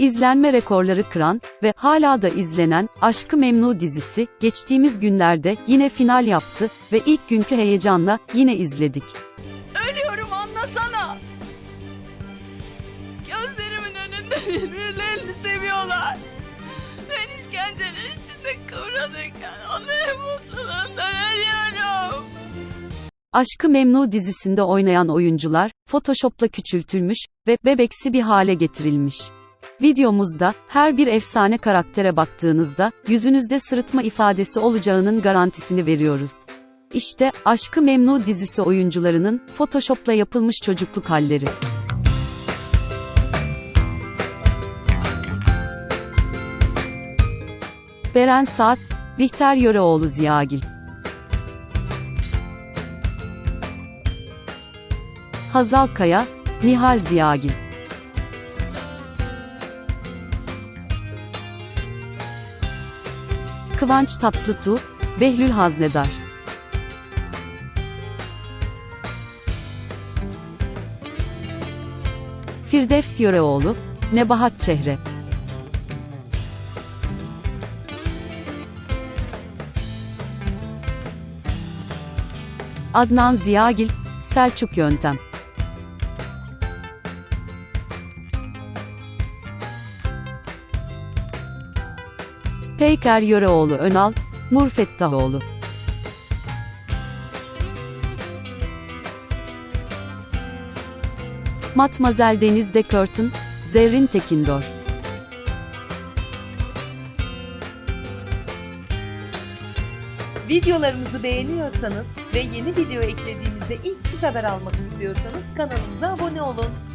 İzlenme rekorları kıran ve hala da izlenen Aşkı Memnu dizisi geçtiğimiz günlerde yine final yaptı ve ilk günkü heyecanla yine izledik. Ölüyorum anlasana. Gözlerimin önünde birbirlerini seviyorlar. Ben işkenceler içinde kıvranırken onların mutluluğundan ölüyorum. Aşkı Memnu dizisinde oynayan oyuncular Photoshop'la küçültülmüş ve bebeksi bir hale getirilmiş. Videomuzda her bir efsane karaktere baktığınızda yüzünüzde sırıtma ifadesi olacağının garantisini veriyoruz. İşte Aşkı Memnu dizisi oyuncularının Photoshop'la yapılmış çocukluk halleri. Beren Saat, Bihter Yöreoğlu Ziyagil. Hazal Kaya, Nihal Ziyagil. Kıvanç Tatlıtuğ, Behlül Haznedar. Firdevs Yöreoğlu, Nebahat Çehre. Adnan Ziyagil, Selçuk Yöntem. Peyker Yöreoğlu Önal, Nur Fettahoğlu. Matmazel Denizde Curtin, Zerrin Tekindor. Videolarımızı beğeniyorsanız ve yeni video eklediğimizde ilk siz haber almak istiyorsanız kanalımıza abone olun.